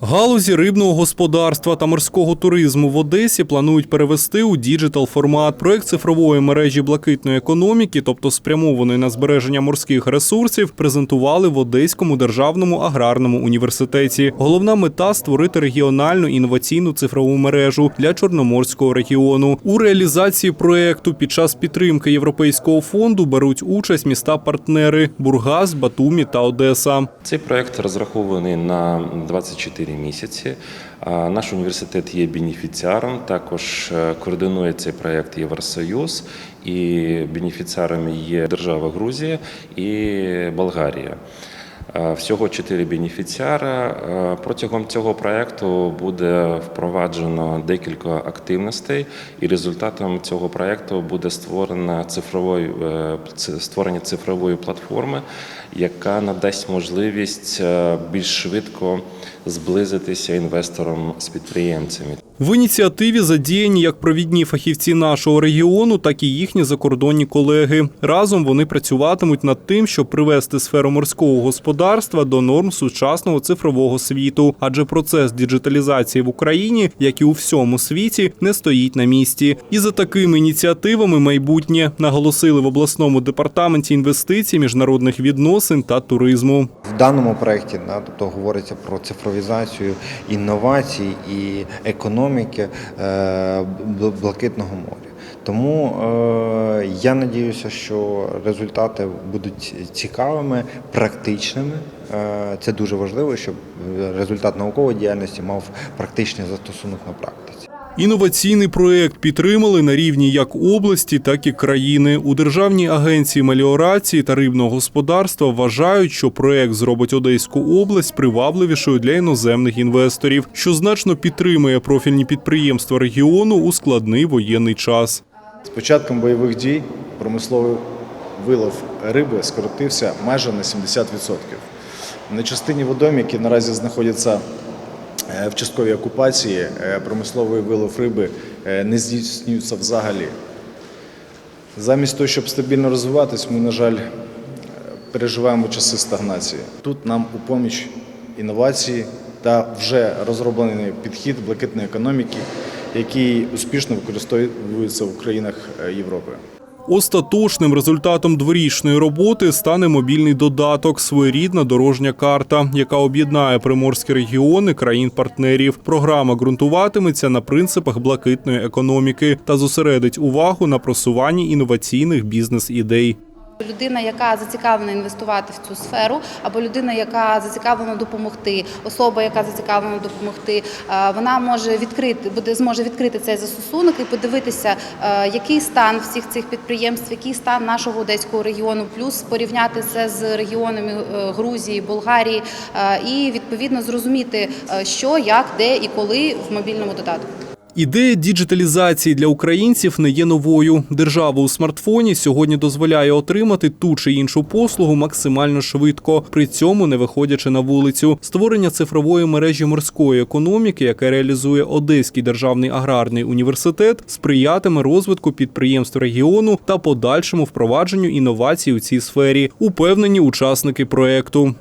Галузі рибного господарства та морського туризму в Одесі планують перевести у діджитал формат. Проект цифрової мережі блакитної економіки, тобто спрямованої на збереження морських ресурсів, презентували в Одеському державному аграрному університеті. Головна мета створити регіональну інноваційну цифрову мережу для чорноморського регіону. У реалізації проекту під час підтримки Європейського фонду беруть участь міста-партнери Бургас, Батумі та Одеса. Цей проект розрахований на 24 місяці. Наш університет є бенефіціаром. Також е, координує цей проект Євросоюз, і бенефіціарами є держава Грузія і Болгарія. Е, Всього чотири бенефіціара. Е, Протягом цього проекту буде впроваджено декілька активностей, і результатом цього проекту буде створена цифрової е, створення цифрової платформи, яка надасть можливість більш швидко зблизитися інвесторам з підприємцями. В ініціативі задіяні як провідні фахівці нашого регіону, так і їхні закордонні колеги. Разом вони працюватимуть над тим, щоб привести сферу морського господарства до норм сучасного цифрового світу. Адже процес діджиталізації в Україні, як і у всьому світі, не стоїть на місці. І за такими ініціативами майбутнє наголосили в обласному департаменті інвестицій, міжнародних відносин та туризму. Даному проєкті да, тобто говориться про цифровізацію інновацій і економіки е, Блакитного моря. Тому е, я надіюся, що результати будуть цікавими, практичними. Е, це дуже важливо, щоб результат наукової діяльності мав практичний застосунок на практиці. Інноваційний проект підтримали на рівні як області, так і країни. У Державній агенції меліорації та рибного господарства вважають, що проект зробить Одеську область привабливішою для іноземних інвесторів, що значно підтримує профільні підприємства регіону у складний воєнний час. З початком бойових дій промисловий вилов риби скоротився майже на 70%. На частині водойм, які наразі знаходяться в частковій окупації, е, промисловий вилов риби е, не здійснюється взагалі. Замість того, щоб стабільно розвиватись, ми, на жаль, е, переживаємо часи стагнації. Тут нам у поміч інновації та вже розроблений підхід блакитної економіки, який успішно використовується в країнах е, Європи. Остаточним результатом дворічної роботи стане мобільний додаток, своєрідна дорожня карта, яка об'єднає приморські регіони країн-партнерів. Програма ґрунтуватиметься на принципах блакитної економіки та зосередить увагу на просуванні інноваційних бізнес-ідей. Людина, яка зацікавлена інвестувати в цю сферу, або людина, яка зацікавлена допомогти, особа, яка зацікавлена допомогти, е, вона може відкрити, буде зможе відкрити цей застосунок і подивитися, е, який стан всіх цих підприємств, який стан нашого одеського регіону, плюс порівняти це з регіонами е, Грузії, Болгарії, і відповідно зрозуміти, що, як, де і коли в мобільному додатку. Ідея діджиталізації для українців не є новою. Держава у смартфоні сьогодні дозволяє отримати ту чи іншу послугу максимально швидко, при цьому не виходячи на вулицю. Створення цифрової мережі морської економіки, яке реалізує Одеський державний аграрний університет, сприятиме розвитку підприємств регіону та подальшому впровадженню інновацій у цій сфері. Упевнені учасники проекту.